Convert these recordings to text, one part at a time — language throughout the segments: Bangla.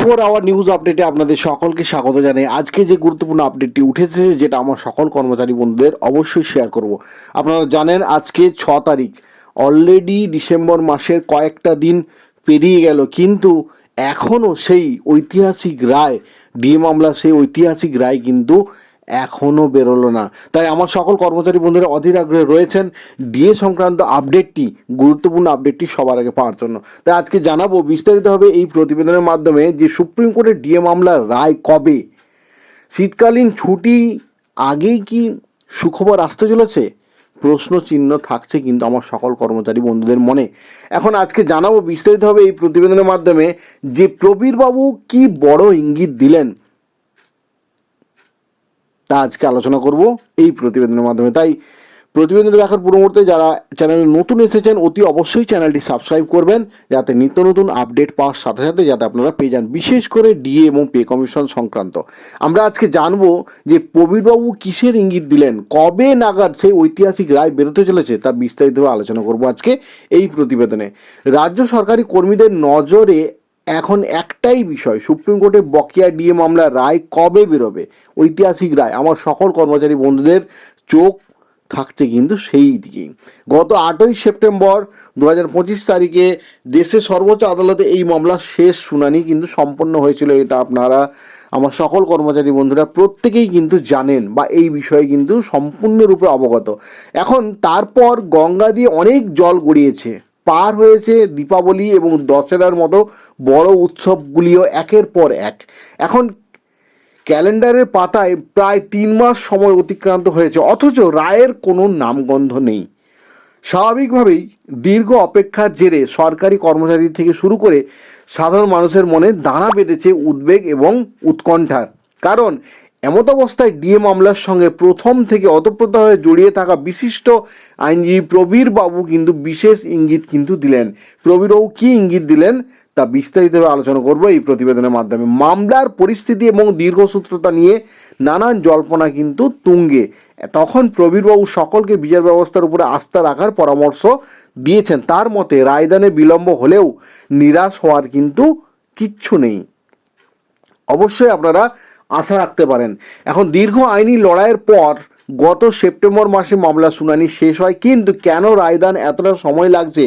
ফোর আওয়ার নিউজ আপডেটে আপনাদের সকলকে স্বাগত জানাই। আজকে যে গুরুত্বপূর্ণ আপডেটটি উঠেছে, যেটা আমার সকল কর্মচারী বন্ধুদের অবশ্যই শেয়ার করব। আপনারা জানেন, আজকে ছ তারিখ। অলরেডি ডিসেম্বর মাসের কয়েকটা দিন পেরিয়ে গেল, কিন্তু এখনও সেই ঐতিহাসিক রায়, ডিএ মামলা সেই ঐতিহাসিক রায় কিন্তু এখনও বেরোলো না। তাই আমার সকল কর্মচারী বন্ধুরা অধীর আগ্রহে রয়েছেন ডিএ সংক্রান্ত আপডেটটি গুরুত্বপূর্ণ আপডেটটি সবার আগে পাওয়ার জন্য। তাই আজকে জানাব বিস্তারিতভাবে এই প্রতিবেদনের মাধ্যমে যে সুপ্রিম কোর্টের ডিএ মামলার রায় কবে? শীতকালীন ছুটি আগেই কি সুখবর আসতে চলেছে? প্রশ্ন চিহ্ন থাকছে কিন্তু আমার সকল কর্মচারী বন্ধুদের মনে। এখন আজকে জানাব বিস্তারিতভাবে এই প্রতিবেদনের মাধ্যমে যে প্রবীরবাবু কি বড় ইঙ্গিত দিলেন। তা আজকে আলোচনা করব এই প্রতিবেদনের মাধ্যমে। তাই প্রতিবেদনটি দেখার পুরো মুহূর্তে যারা চ্যানেলে নতুন এসেছেন, অতি অবশ্যই চ্যানেলটি সাবস্ক্রাইব করবেন যাতে নিত্য নতুন আপডেট পাওয়ার সাথে সাথে যাতে আপনারা পেয়ে যান, বিশেষ করে ডিএ এবং পে কমিশন সংক্রান্ত। আমরা আজকে জানব যে প্রবীরবাবু কিসের ইঙ্গিত দিলেন, কবে নাগাদ সেই ঐতিহাসিক রায় বেরোতে চলেছে তা বিস্তারিতভাবে আলোচনা করব আজকে এই প্রতিবেদনে। রাজ্য সরকারি কর্মীদের নজরে এখন একটাই বিষয়, সুপ্রিম কোর্টে বকেয়া ডিএ মামলার রায় কবে বেরোবে? ঐতিহাসিক রায়, আমার সকল কর্মচারী বন্ধুদের চোখ থাকছে কিন্তু সেই দিকেই। গত আটই সেপ্টেম্বর দু পঁচিশ তারিখে দেশের সর্বোচ্চ আদালতে এই মামলার শেষ শুনানি কিন্তু সম্পন্ন হয়েছিল, এটা আপনারা, আমার সকল কর্মচারী বন্ধুরা প্রত্যেকেই কিন্তু জানেন বা এই বিষয়ে কিন্তু সম্পূর্ণরূপে অবগত। এখন তারপর গঙ্গা দিয়ে অনেক জল গড়িয়েছে। পার হয়েছে দীপাবলি এবং দশেরার মতো বড় উৎসবগুলিও একের পর এক। এখন ক্যালেন্ডারের পাতায় প্রায় তিন মাস সময় অতিক্রান্ত হয়েছে, অথচ রায়ের কোনো নামগন্ধ নেই। স্বাভাবিকভাবেই দীর্ঘ অপেক্ষার জেরে সরকারি কর্মচারী থেকে শুরু করে সাধারণ মানুষের মনে দানা বেঁধেছে উদ্বেগ এবং উৎকণ্ঠার। কারণ এমত অবস্থায় ডিএ মামলার সঙ্গে প্রথম থেকে অতপ্রতভাবে জড়িয়ে থাকা বিশিষ্ট আইনজীবী প্রবীর বাবু কিন্তু বিশেষ ইঙ্গিত কিন্তু দিলেন। প্রবীর বাবু কী ইঙ্গিত দিলেন তা বিস্তারিতভাবে আলোচনা করব এই প্রতিবেদনের মাধ্যমে। মামলার পরিস্থিতি এবং দীর্ঘসূত্রতা নিয়ে নানান জল্পনা কিন্তু তুঙ্গে। তখন প্রবীরবাবু সকলকে বিচার ব্যবস্থার উপরে আস্থা রাখার পরামর্শ দিয়েছেন। তার মতে রায়দানে বিলম্ব হলেও নিরাশ হওয়ার কিন্তু কিচ্ছু নেই। অবশ্যই আপনারা আশা রাখতে পারেন। এখন দীর্ঘ আইনি লড়াইয়ের পর গত সেপ্টেম্বর মাসে মামলা শুনানি শেষ হয়, কিন্তু কেন রায়দান এতটা সময় লাগছে?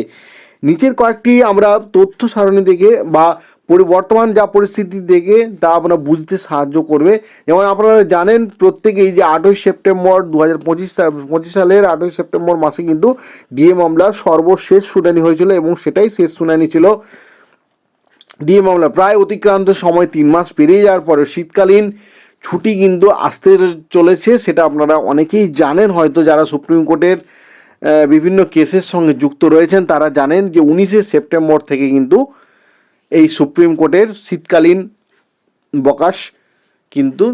নিচের কয়েকটি আমরা তথ্য সারণী দেখে বা পরিবর্তমান যা পরিস্থিতি দেখে তা আপনারা বুঝতে সাহায্য করবে। যেমন আপনারা জানেন প্রত্যেকেই যে আটই সেপ্টেম্বর দু হাজার পঁচিশ সালের আটই সেপ্টেম্বর মাসে কিন্তু ডিএ মামলার সর্বশেষ শুনানি হয়েছিল এবং সেটাই শেষ শুনানি ছিল। ডিএ মামলা প্রায় অতিক্রান্ত সময় তিন মাস পেরিয়ে যাওয়ার পরে শীতকালীন ছুটি কিন্তু আসতে চলেছে, সেটা আপনারা অনেকেই জানেন। হয়তো যারা সুপ্রিম কোর্টের বিভিন্ন কেসের সঙ্গে যুক্ত রয়েছেন, তারা জানেন যে উনিশে সেপ্টেম্বর থেকে কিন্তু এই সুপ্রিম কোর্টের শীতকালীন বকাশ কিন্তু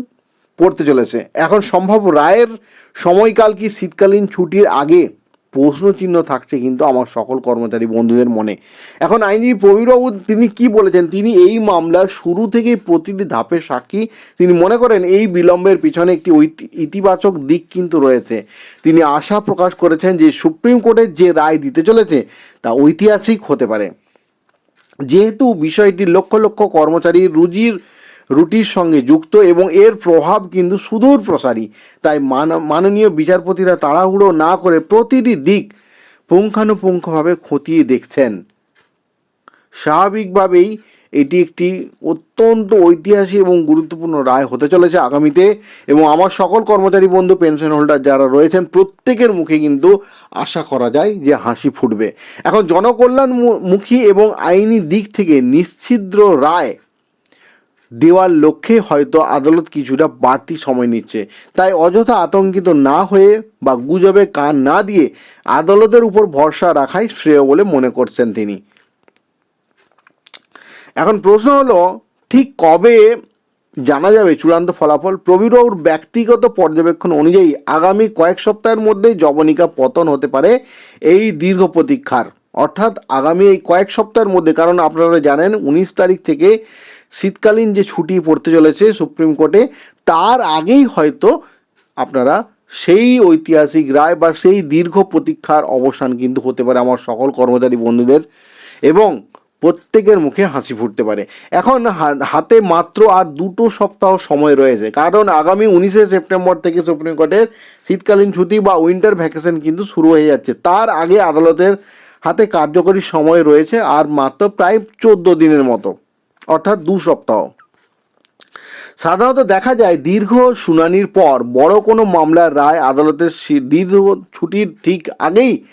পড়তে চলেছে। এখন সম্ভব রায়ের সময়কাল কি শীতকালীন ছুটির আগে প্রশ্নচিহ্ন থাকছে কিন্তু আমার সকল কর্মচারী বন্ধুদের মনে। এখন আইনজীবী প্রবীরবাবু তিনি কি বলেছেন? তিনি এই মামলা শুরু থেকে প্রতিটি ধাপের সাক্ষী। তিনি মনে করেন এই বিলম্বের পিছনে একটি ইতিবাচক দিক কিন্তু রয়েছে। তিনি আশা প্রকাশ করেছেন যে সুপ্রিম কোর্টের যে রায় দিতে চলেছে, তা ঐতিহাসিক হতে পারে। যেহেতু বিষয়টি লক্ষ লক্ষ কর্মচারীর রুজির রুটির সঙ্গে যুক্ত এবং এর প্রভাব কিন্তু সুদূর প্রসারী। তাই মান- মাননীয় বিচারপতিরা তাড়াহুড়ো না করে প্রতিটি দিক পুঙ্খানুপুঙ্খভাবে খতিয়ে দেখছেন। স্বাভাবিকভাবেই এটি একটি অত্যন্ত ঐতিহাসিক এবং গুরুত্বপূর্ণ রায় হতে চলেছে আগামীতে এবং আমার সকল কর্মচারী বন্ধু, পেনশন হোল্ডার যারা রয়েছেন, প্রত্যেকের মুখে কিন্তু আশা করা যায় যে হাসি ফুটবে। এখন জনকল্যাণমুখী এবং আইনি দিক থেকে নিশ্ছিদ্র রায় দেওয়ার লক্ষ্যে হয়তো আদালত কিছুটা বাড়তি সময় নিচ্ছে। তাই অযথা আতঙ্কিত না হয়ে বা গুজবে কান না দিয়ে আদালতের উপর ভরসা রাখাই শ্রেয় বলে মনে করছেন তিনি। এখন প্রশ্ন হলো, ঠিক কবে জানা যাবে চূড়ান্ত ফলাফল? প্রবীরবাবুর ব্যক্তিগত পর্যবেক্ষণ অনুযায়ী আগামী কয়েক সপ্তাহের মধ্যেই জবনিকা পতন হতে পারে এই দীর্ঘ প্রতীক্ষার। অর্থাৎ আগামী এই কয়েক সপ্তাহের মধ্যে, কারণ আপনারা জানেন উনিশ তারিখ থেকে শীতকালীন যে ছুটি পড়তে চলেছে সুপ্রিম কোর্টে, তার আগেই হয়তো আপনারা সেই ঐতিহাসিক রায় বা সেই দীর্ঘ প্রতীক্ষার অবসান কিন্তু হতে পারে আমার সকল কর্মচারী বন্ধুদের এবং প্রত্যেকের মুখে হাসি ফুটতে পারে। এখন হাতে মাত্র আর দুটো সপ্তাহ সময় রয়েছে, কারণ আগামী উনিশে সেপ্টেম্বর থেকে সুপ্রিম কোর্টের শীতকালীন ছুটি বা উইন্টার ভ্যাকেশন কিন্তু শুরু হয়ে যাচ্ছে। তার আগে আদালতের হাতে কার্যকরী সময় রয়েছে আর মাত্র প্রায় চোদ্দ দিনের মতো। অর্থাৎ দু সপ্তাহ। সাধারণত দেখা যায় দীর্ঘ শুনানির পর বড় কোনো মামলার রায় আদালতের দীর্ঘ ছুটির ঠিক আগেই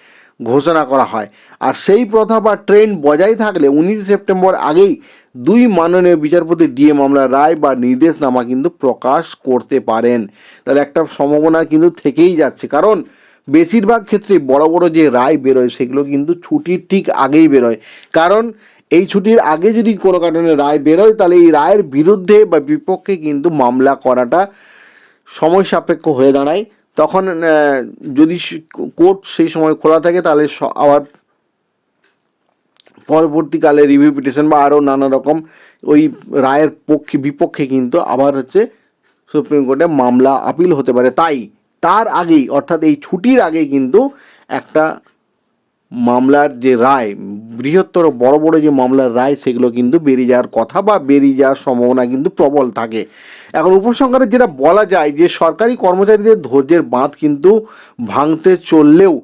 ঘোষণা করা হয়। আর সেই প্রথা বা ট্রেন্ড বজায় থাকলে উনিশে সেপ্টেম্বর আগেই দুই মাননীয় বিচারপতি ডিএ মামলার রায় বা নির্দেশনামা কিন্তু প্রকাশ করতে পারেন। তাহলে একটা সম্ভাবনা কিন্তু থেকেই যাচ্ছে। কারণ বেশিরভাগ ক্ষেত্রে বড় বড় যে রায় বেরোয়, সেগুলো কিন্তু ছুটির ঠিক আগেই বেরোয়। কারণ এই ছুটির আগে যদি কোনো কারণে রায় বেরোয়, তাহলে এই রায়ের বিরুদ্ধে বা বিপক্ষে কিন্তু মামলা করাটা সময় সাপেক্ষ হয়ে দাঁড়ায়। তখন যদি কোর্ট সেই সময় খোলা থাকে, তাহলে আবার পরবর্তীকালে রিভিউ পিটিশন বা আরও নানা রকম ওই রায়ের পক্ষে, বিপক্ষে কিন্তু আবার হচ্ছে সুপ্রিম কোর্টে মামলা আপিল হতে পারে। তাই তার আগেই, অর্থাৎ এই ছুটির আগেই কিন্তু একটা মামলার যে রায়, বৃহত্তর বড় বড় যে মামলার রায়, সেগুলো কিন্তু বেরিয়ে যাওয়ার কথা বা বেরিয়ে যাওয়ার সম্ভাবনা কিন্তু প্রবল থাকে। এখন উপসংহারে যেটা বলা যায় যে, সরকারি কর্মচারীদের ধৈর্যের বাঁধ কিন্তু ভাঙতে চললেও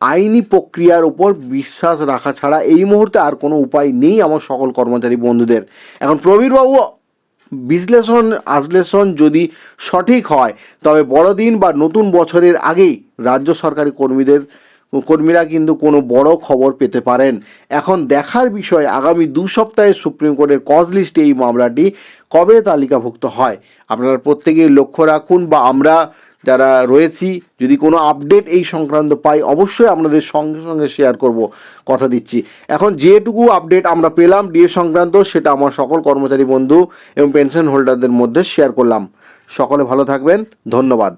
আইনি প্রক্রিয়ার উপর বিশ্বাস রাখা ছাড়া এই মুহূর্তে আর কোনো উপায় নেই আমার সকল কর্মচারী বন্ধুদের। এখন প্রবীরবাবু বিশ্লেষণ, আশ্লেষণ যদি সঠিক হয়, তবে বড়দিন বা নতুন বছরের আগেই রাজ্য সরকারি কর্মীদের, কর্মীরা কিন্তু কোনো বড় খবর পেতে পারেন। এখন দেখার বিষয়, আগামী দু সপ্তাহে সুপ্রিম কোর্টের কজ লিস্টে এই মামলাটি কবে তালিকাভুক্ত হয়? আপনারা প্রত্যেকেই লক্ষ্য রাখুন বা আমরা যারা রয়েছি, যদি কোনো আপডেট এই সংক্রান্ত পাই, অবশ্যই আপনাদের সঙ্গে সঙ্গে শেয়ার করব, কথা দিচ্ছি। এখন যেটুকু আপডেট আমরা পেলাম ডিএ সংক্রান্ত, সেটা আমার সকল কর্মচারী বন্ধু এবং পেনশন হোল্ডারদের মধ্যে শেয়ার করলাম। সকলে ভালো থাকবেন, ধন্যবাদ।